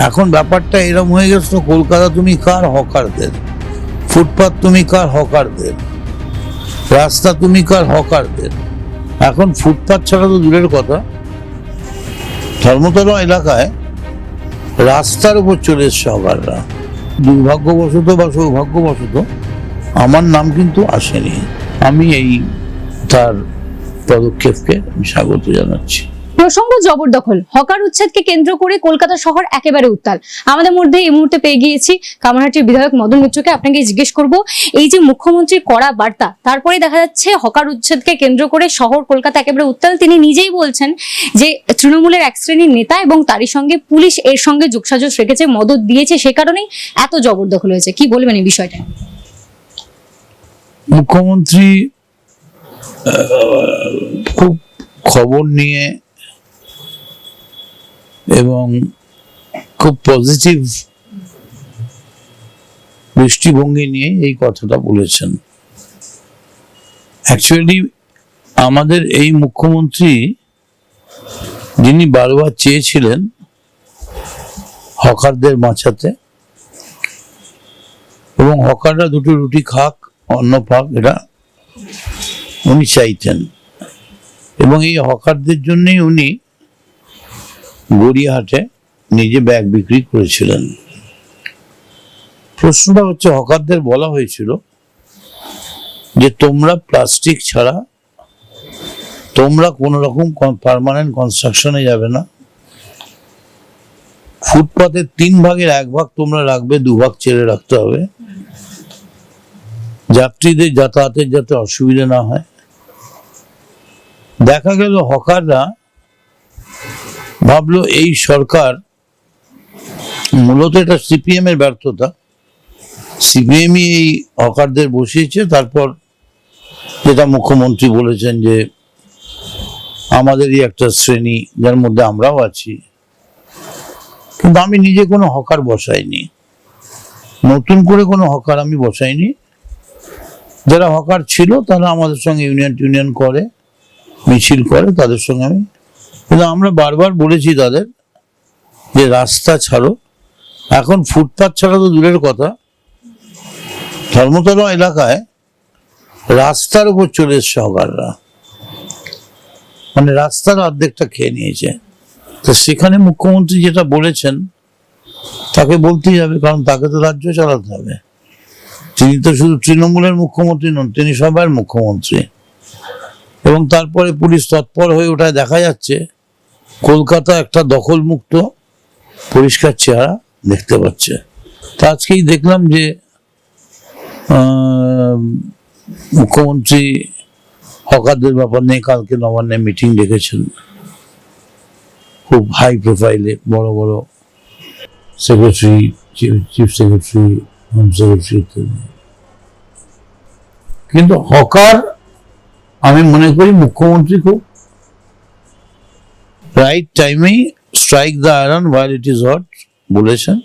এখন ব্যাপারটা এরকম হয়ে গেছে কলকাতা তুমি কার হকারদের? ফুটপাত তুমি কার হকারদের? রাস্তা তুমি কার হকারদের? এখন ফুটপাত ছাড়া তো দূরের কথা। ধর্মতলা এলাকায় রাস্তার উপর চলে এসছে হকাররা। দুর্ভাগ্যবশত বা সৌভাগ্যবশত আমার নাম কিন্তু আসেনি। আমি এই তার পদক্ষেপকে আমি স্বাগত জানাচ্ছি। প্রসঙ্গ জবরদখল। হকার উচ্ছেদকে কেন্দ্র করে কলকাতা শহর একেবারে উত্তাল। আমাদের মধ্যে এই মুহূর্তে পেয়ে গিয়েছি কামারহাটির বিধায়ক মদন মিত্রকে। আপনাকে জিজ্ঞেস করব, এই যে মুখ্যমন্ত্রীর কড়া বার্তা, তারপরে দেখা যাচ্ছে হকার উচ্ছেদকে কেন্দ্র করে শহর কলকাতা একেবারে উত্তাল। তিনি নিজেই বলছেন যে তৃণমূলের এক শ্রেণির নেতা এবং তারই সঙ্গে পুলিশ এর সঙ্গে যোগসাজশ রেখেছে, মদত দিয়েছে, সে কারণেই এত জবরদখল হয়েছে। কি বলবেন এই বিষয়টা? মুখ্যমন্ত্রী খুব খবর নিয়ে এবং খুব পজিটিভ দৃষ্টিভঙ্গি নিয়ে এই কথাটা বলেছেন। অ্যাকচুয়ালি আমাদের এই মুখ্যমন্ত্রী যিনি বারবার চেয়েছিলেন হকারদের বাঁচাতে এবং হকাররা দুটো রুটি খাক, অন্ন পাক, এটা উনি চাইতেন। এবং এই হকারদের জন্যই উনি গড়িয়াহাটে নিজে ব্যাগ বিক্রি করেছিলেন। প্রশ্নটা হচ্ছে, হকারদের বলা হয়েছিল যে, তোমরা প্লাস্টিক ছাড়া, তোমরা কোনো রকম পার্মানেন্ট কনস্ট্রাকশনে যাবে না। ফুটপাতের তিন ভাগের এক ভাগ তোমরা রাখবে, দু ভাগ ছেড়ে রাখতে হবে। যাত্রীদের যাতায়াতের যাতে অসুবিধা না হয়। দেখা গেল হকাররা ভাবলো এই সরকার মূলত এটা সিপিএম এর ব্যর্থতা। সিপিএমই এই হকারদের বসিয়েছে, তারপর যেটা মুখ্যমন্ত্রী বলেছেন যে আমাদেরই একটা শ্রেণি যার মধ্যে আমরাও আছি। কিন্তু আমি নিজে কোনো হকার বসাইনি। নতুন করে কোনো হকার আমি বসাইনি। যারা হকার ছিল তারা আমাদের সঙ্গে ইউনিয়ন টিউনিয়ন করে, মিছিল করে, তাদের সঙ্গে আমি কিন্তু আমরা বারবার বলেছি তাদের যে রাস্তা ছাড়ো। এখন ফুটপাথ ছাড়া তো দূরের কথা। ধর্মতলা এলাকায় রাস্তার উপর চলে এসছে হকাররা। মানে রাস্তার অর্ধেকটা খেয়ে নিয়েছে। তো সেখানে মুখ্যমন্ত্রী যেটা বলেছেন, তাকে বলতেই হবে, কারণ তাকে তো রাজ্য চালাতে হবে। তিনি তো শুধু তৃণমূলের মুখ্যমন্ত্রী নন, তিনি সবার মুখ্যমন্ত্রী। এবং তারপরে পুলিশ তৎপর হয়ে ওঠায় দেখা যাচ্ছে কলকাতা একটা দখলমুক্ত পরিষ্কার চেহারা দেখতে পাচ্ছে। তা আজকেই দেখলাম যে মুখ্যমন্ত্রী হকারদের ব্যাপার নিয়ে কালকে নবান্নে মিটিং ডেকেছেন। খুব হাই প্রোফাইলে বড় বড় secretary chief secretary, home secretary ইত্যাদি। কিন্তু হকার, আমি মনে করি মুখ্যমন্ত্রী খুব রাইট টাইমেই strike the iron while it is hot বলেছেন।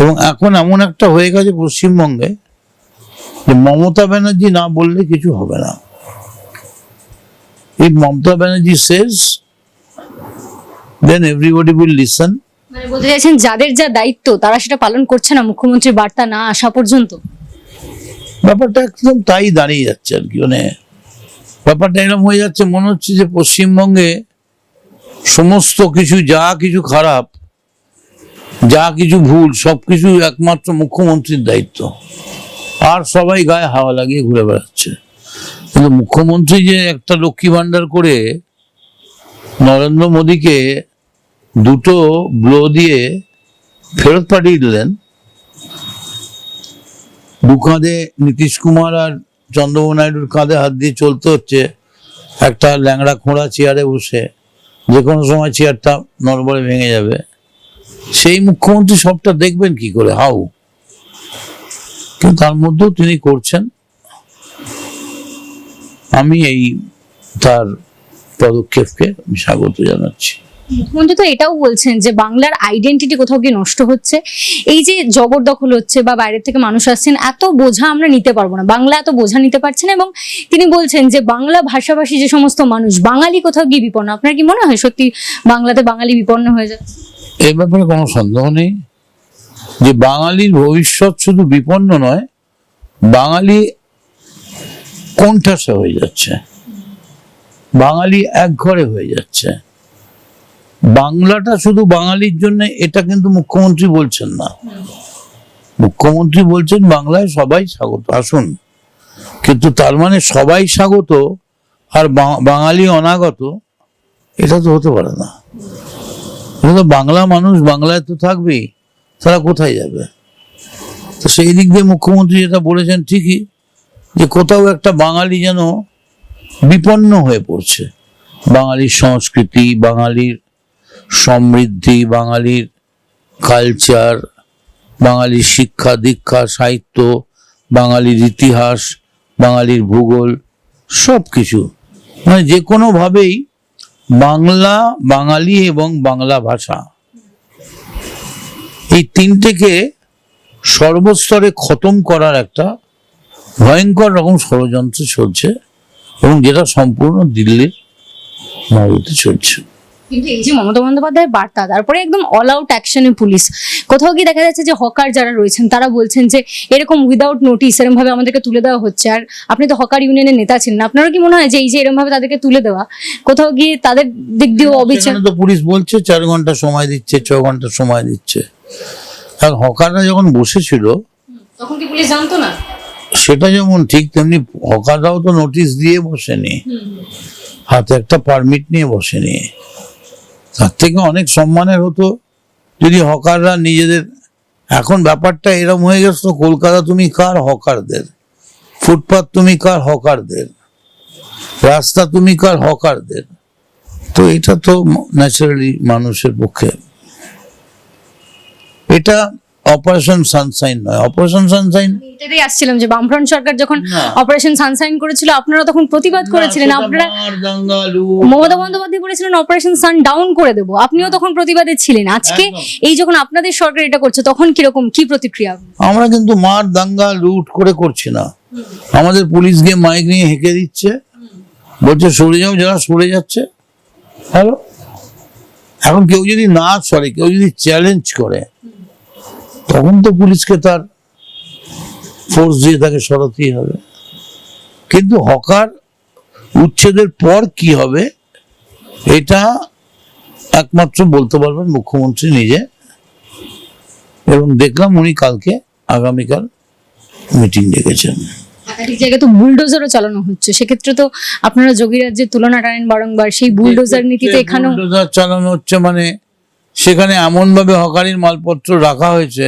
এবং এখন এমন একটা হয়ে গেছে পশ্চিমবঙ্গে যে মমতা ব্যানার্জি না বললে কিছু হবে না। If Mamata Banerjee says then everybody will listen মানে বলতে চাইছেন যাদের যা দায়িত্ব তারা সেটা পালন করছে না মুখ্যমন্ত্রীর বার্তা না আসা পর্যন্ত? ব্যাপারটা একদম তাই দাঁড়িয়ে যাচ্ছে আর কি মানে ব্যাপারটা এরকম হয়ে যাচ্ছে মনে হচ্ছে যে পশ্চিমবঙ্গে সমস্ত কিছু, যা কিছু খারাপ, যা কিছু ভুল সবকিছু একমাত্র মুখ্যমন্ত্রীর দায়িত্ব। আর সবাই গায়ে হাওয়া লাগিয়ে ঘুরে বেড়াচ্ছে। কিন্তু মুখ্যমন্ত্রী যে একটা লক্ষ্মী ভান্ডার করে নরেন্দ্র মোদীকে দুটো ব্লো দিয়ে ফেরত পাঠিয়ে দিলেন, দু কাঁধে নীতিশ কুমার আর চন্দ্রবাবু নাইডুর কাঁধে হাত দিয়ে চলতে হচ্ছে, একটা ল্যাংড়া খোঁড়া চেয়ারে বসে। যে কোনো সময় চেয়ারটা নড়বড়ে ভেঙে যাবে। সেই মুখ্যমন্ত্রী সবটা দেখবেন কি করে হাউ তার মধ্যেও তিনি করছেন। আমি এই তার পদক্ষেপকে আমি স্বাগত জানাচ্ছি। মুখ্যমন্ত্রী তো এটাও বলছেন যে বাংলার আইডেন্টিটি কোথাও গিয়ে নষ্ট হচ্ছে। এই যে জবরদখল হচ্ছে বা বাইরের থেকে মানুষ আসছেন, এত বোঝা আমরা নিতে পারব না। বাংলা এত বোঝা নিতে পারছে না এবং তিনি বলছেন যে বাংলা ভাষাভাষী যে সমস্ত মানুষ, বাঙালি কোথাও গিয়ে বিপন্ন। আপনার কি মনে হয় সত্যি বাংলাতে বাঙালি বিপন্ন হয়ে যাচ্ছে? এ ব্যাপারে কোনো সন্দেহ নেই যে বাঙালির ভবিষ্যৎ শুধু বিপন্ন নয়, বাঙালি কোণঠাসা হয়ে যাচ্ছে। বাঙালি এক ঘরে হয়ে যাচ্ছে। বাংলাটা শুধু বাঙালির জন্য, এটা কিন্তু মুখ্যমন্ত্রী বলছেন না। মুখ্যমন্ত্রী বলছেন বাংলায় সবাই স্বাগত। আসুন। কিন্তু তার মানে সবাই স্বাগত আর বাঙালি অনাগত, এটা তো হতে পারে না। বাংলা মানুষ, বাংলায় তো থাকবেই তারা কোথায় যাবে? তো সেই দিক দিয়ে মুখ্যমন্ত্রী যেটা বলেছেন ঠিকই, যে কোথাও একটা বাঙালি যেন বিপন্ন হয়ে পড়ছে। বাঙালির সংস্কৃতি, বাঙালির সমৃদ্ধি বাঙালির কালচার বাঙালির শিক্ষা, দীক্ষা, সাহিত্য, বাঙালির ইতিহাস, বাঙালির ভূগোল সব কিছু মানে যে কোনোভাবেই বাংলা বাঙালি এবং বাংলা ভাষা এই তিনটেকে সর্বস্তরে খতম করার একটা ভয়ঙ্কর রকম ষড়যন্ত্র চলছে এবং যেটা সম্পূর্ণ দিল্লির মদতে চলছে। কিন্তু এই যে মমতা বন্দ্যোপাধ্যায়ের বার্তা তারপরে একদম অল আউট অ্যাকশনে পুলিশ কোথাও কি দেখা যাচ্ছে যে হকার যারা রয়েছেন তারা বলছেন যে এরকম উইদাউট নোটিস এরকম ভাবে আমাদেরকে তুলে দেওয়া হচ্ছে। আর আপনি তো হকার ইউনিয়নের নেতা ছিলেন আপনারও কি মনে হয় যে এই যে এরকম ভাবে তাদেরকে তুলে দেওয়া কোথাও গিয়ে তাদের দিক দিয়েও অবিচার? তো পুলিশ বলছে চার ঘণ্টা সময় দিচ্ছে ছ ঘণ্টা সময় দিচ্ছে। আর হকাররা যখন বসেছিল তখন কি পুলিশ জানতো না? সেটা যেমন ঠিক তেমনি হকাররাও তো নোটিশ দিয়ে বসেনি। হাতে একটা পারমিট নিয়ে বসেনি। তার থেকে অনেক সম্মানের হতো। যদি হকাররা নিজেদের এখন ব্যাপারটা এরম হয়ে গেছে, কলকাতা তুমি কার হকারদের? ফুটপাথ তুমি কার হকারদের? রাস্তা তুমি কার হকারদের? তো এটা তো ন্যাচারালি মানুষের পক্ষে। এটা অপারেশন সানসাইন নয়। অপারেশন সানসাইন এটাতেই আসছিলাম যে বামফ্রন্ট সরকার যখন অপারেশন সানসাইন করেছিল আপনারা তখন প্রতিবাদ করেছিলেন। আপনারা মমতা বন্দ্যোপাধ্যায় বলেছিলেন অপারেশন সান ডাউন করে দেবো। আপনিও তখন প্রতিবাদে ছিলেন। আজকে এই যখন আপনাদের সরকার এটা করছে তখন কীরকম কি প্রতিক্রিয়া? আমরা কিন্তু মার দাঙ্গা লুট করে করছি না। আমাদের পুলিশ গিয়ে মাইক নিয়ে হেঁকে দিচ্ছে। বলছে সরে যাও যারা সরে যাচ্ছে। হ্যালো এখন কেউ যদি না সরে কেউ যদি চ্যালেঞ্জ করে তখন তো পুলিশকে তার ফোর্স দিয়ে তাকে সরাতেই হবে। কিন্তু হকার উচ্ছেদের পর কি হবে এটা একমাত্র বলতে পারবেন মুখ্যমন্ত্রী নিজে। এবং দেখলাম উনি কালকে আগামীকাল মিটিং ডেকেছেন। একাধিক জায়গায় তো বুলডোজারও চালানো হচ্ছে। সেক্ষেত্রে তো আপনারা যোগী রাজ্যের তুলনা টানেন বারংবার সেই বুলডোজার নীতিতে এখানেও বুলডোজার চালানো হচ্ছে মানে সেখানে এমনভাবে হকারির মালপত্র রাখা হয়েছে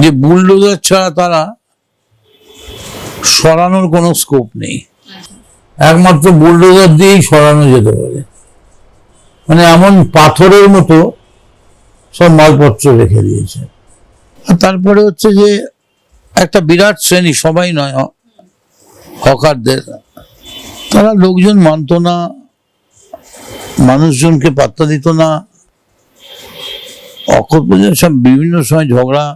যে বুলডোজার ছাড়া তারা সরানোর কোনো স্কোপ নেই। একমাত্র বুলডোজার দিয়েই সরানো যেতে পারে। মানে এমন পাথরের মতো সব মালপত্র রেখে দিয়েছে। আর তারপরে হচ্ছে যে একটা বিরাট শ্রেণি, সবাই নয়, হকারদের। তারা লোকজন মানতো না, মানুষজনকে পাত্তা দিত না। অকল্পদের সব বিভিন্ন সময় ঝগড়া।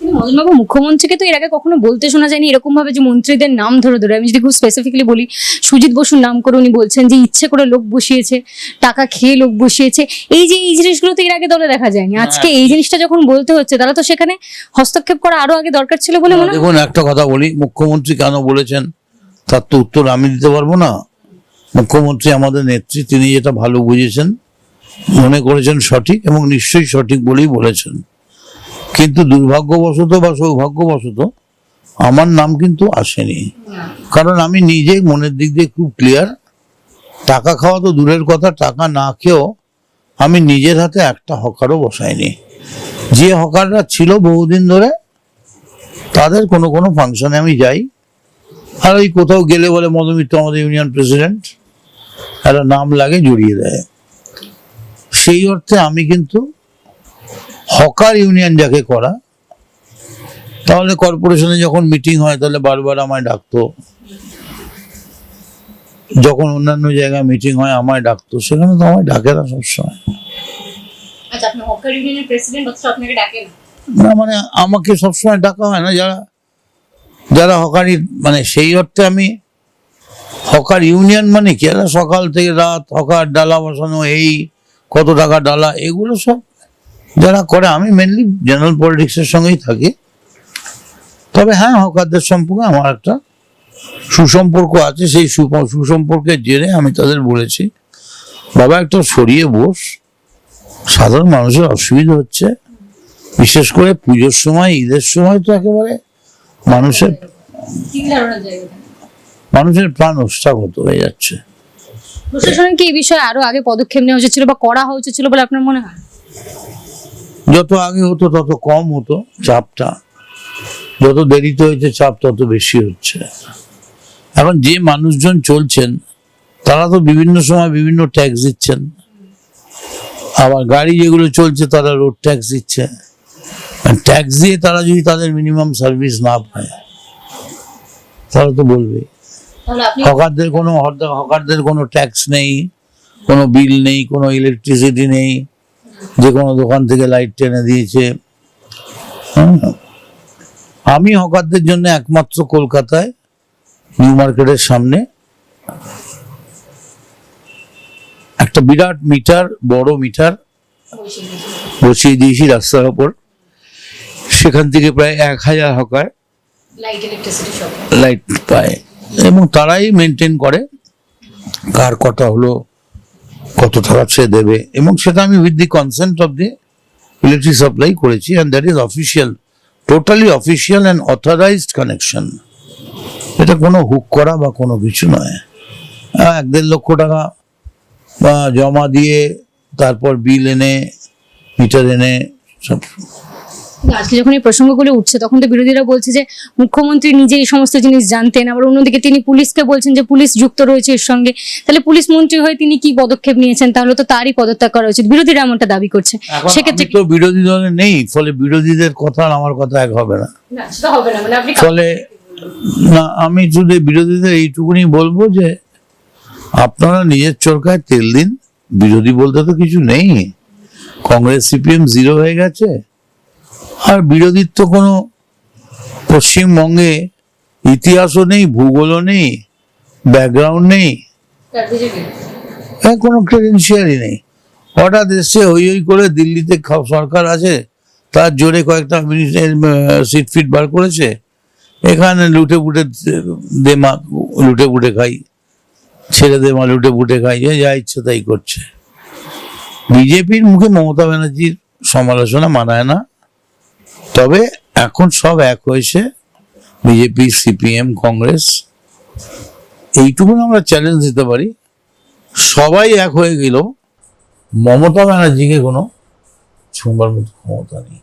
মদনবাবু মুখ্যমন্ত্রীকে তো এর আগে কখনো বলতে শোনা যায়নি এরকম ভাবে যে মন্ত্রীদের নাম ধরে ধরে। আমি যদি খুব স্পেসিফিক্যালি বলি সুজিত বসুর নাম করে উনি বলছেন যে ইচ্ছে করে লোক বসিয়েছে টাকা খেয়ে লোক বসিয়েছে। এই যে এই জিনিসগুলো তো এর আগে দলে দেখা যায়নি। আজকে এই জিনিসটা যখন বলতে হচ্ছে তাহলে তো সেখানে হস্তক্ষেপ করা আরও আগে দরকার ছিল বলে মনে হয়? দেখুন একটা কথা বলি মুখ্যমন্ত্রী কেন বলেছেন? তার তো উত্তর আমি দিতে পারব না। মুখ্যমন্ত্রী আমাদের নেত্রী তিনি যেটা ভালো বুঝেছেন মনে করেছেন সঠিক এবং নিশ্চয়ই সঠিক বলেই বলেছেন। কিন্তু দুর্ভাগ্যবশত বা সৌভাগ্যবশত আমার নাম কিন্তু আসেনি। কারণ আমি নিজে মনের দিক দিয়ে খুব ক্লিয়ার টাকা খাওয়া তো দূরের কথা, টাকা না খেয়েও আমি নিজের হাতে একটা হকারও বসাইনি। যে হকাররা ছিল বহুদিন ধরে, তাদের কোনো কোনো ফাংশনে আমি যাই। আর ওই কোথাও গেলে বলে মধুমিত্র আমাদের ইউনিয়ন প্রেসিডেন্ট একটা নাম লাগে জড়িয়ে দেয়। সেই অর্থে আমি কিন্তু হকার ইউনিয়ন যাকে করা তাহলে কর্পোরেশনে যখন মিটিং হয় তাহলে বারবার আমায় ডাকতো। যখন অন্যান্য জায়গায় মিটিং হয় আমায় ডাকতো। সেখানে তো আমায় ডাকে না সবসময়। আচ্ছা না? মানে আমাকে সবসময় ডাকা হয় না। যারা যারা হকারি মানে সেই অর্থে আমি হকার ইউনিয়ন মানে কি? সকাল থেকে রাত হকার ডালা বসানো এই কত টাকা ডালা এগুলো সব যারা করে আমি মেনলি জেনারেল পলিটিক্সের সঙ্গেই থাকি। তবে হ্যাঁ হকারদের সম্পর্কে আমার একটা সুসম্পর্ক আছে সেই সুসম্পর্কের জেরে আমি তাদের বলেছি। বাবা একটা সরিয়ে বস। সাধারণ মানুষের অসুবিধা হচ্ছে বিশেষ করে পুজোর সময় ঈদের সময় তো একেবারে মানুষের মানুষের প্রাণ ওষ্ঠাগত হয়ে যাচ্ছে। প্রশাসনের কি এই বিষয়ে আরও আগে পদক্ষেপ নেওয়া উচিত ছিল বা করা হওয়া উচিত ছিল বলে আপনার মনে হয়? যত আগে হতো, তত কম হতো চাপটা। যত দেরিতে হয়েছে, চাপ তত বেশি হচ্ছে। এখন যে মানুষজন চলছেন, তারা তো বিভিন্ন সময় বিভিন্ন ট্যাক্স দিচ্ছেন। আবার গাড়ি যেগুলো চলছে, তারা রোড ট্যাক্স দিচ্ছে। ট্যাক্স দিয়ে তারা যদি তাদের মিনিমাম সার্ভিস না পায়, তারা তো বলবে তাহলে আপনি হকারদের কোনো হকারদের কোনো ট্যাক্স নেই কোনো বিল নেই কোনো ইলেকট্রিসিটি নেই যে কোনো দোকান থেকে লাইট টেনে দিয়েছে। হ্যাঁ। আমি হকারদের জন্য একমাত্র কলকাতায় নিউ মার্কেটের সামনে একটা বিরাট মিটার বড় মিটার বসিয়ে দিয়েছি রাস্তার ওপর। সেখান থেকে প্রায় এক হাজার হকার লাইট ইলেকট্রিসিটি লাইট পায়। এবং তারাই মেনটেন করে কার কটা হলো, কত টাকা সে দেবে, এবং সেটা আমি with the consent of the electric supply করেছি and that is official totally official and authorized connection এটা কোনো হুক করা বা কোনো কিছু নয়। এক দেড় লক্ষ টাকা জমা দিয়ে, তারপর বিল এনে মিটার এনে, সব আজকে যখন এই প্রসঙ্গগুলো উঠছে তখন তো বিরোধীরা বলছে যে মুখ্যমন্ত্রী নিজে এই সমস্ত জিনিস জানতেন। আবার অন্যদিকে তিনি পুলিশকে বলছেন যে পুলিশ যুক্ত রয়েছে এর সঙ্গে। তাহলে পুলিশ মন্ত্রী হয়ে তিনি কি পদক্ষেপ নিয়েছেন? তাহলে তো তারই পদত্যাগ করা উচিত। বিরোধীরা এমনটা দাবি করছে। সেক্ষেত্রে তো বিরোধী দলে নেই ফলে বিরোধীদের কথা আর আমার কথা এক হবে না। না, হবে না। মানে ফলে না আমি শুধু বিরোধীদের এইটুকুনি বলব যে আপনারা নিজের চরকায় তেল দিন। বিরোধী বলতে তো কিছু নেই। কংগ্রেস সিপিএম জিরো হয়ে গেছে। আর বিরোধীর তো কোনো পশ্চিমবঙ্গে ইতিহাসও নেই ভূগোলও নেই ব্যাকগ্রাউন্ড নেই। হ্যাঁ কোনো ক্রেডেন্সিয়ালই নেই। হঠাৎ এসছে হই হই করে দিল্লিতে সরকার আছে তার জোরে কয়েকটা সিট ফিট বার করেছে। এখানে লুটে পুটে দে মা লুটে পুটে খাই ছেড়ে দে মা লুটে বুটে খাই যা ইচ্ছে তাই করছে। বিজেপির মুখে মমতা ব্যানার্জির সমালোচনা মানায় না। তবে এখন সব এক হয়েছে বিজেপি, সিপিএম, কংগ্রেস। এইটুকু আমরা চ্যালেঞ্জ দিতে পারি। সবাই এক হয়ে গেল মমতা ব্যানার্জিকে কোনো ছুঁবার মতো ক্ষমতা নেই।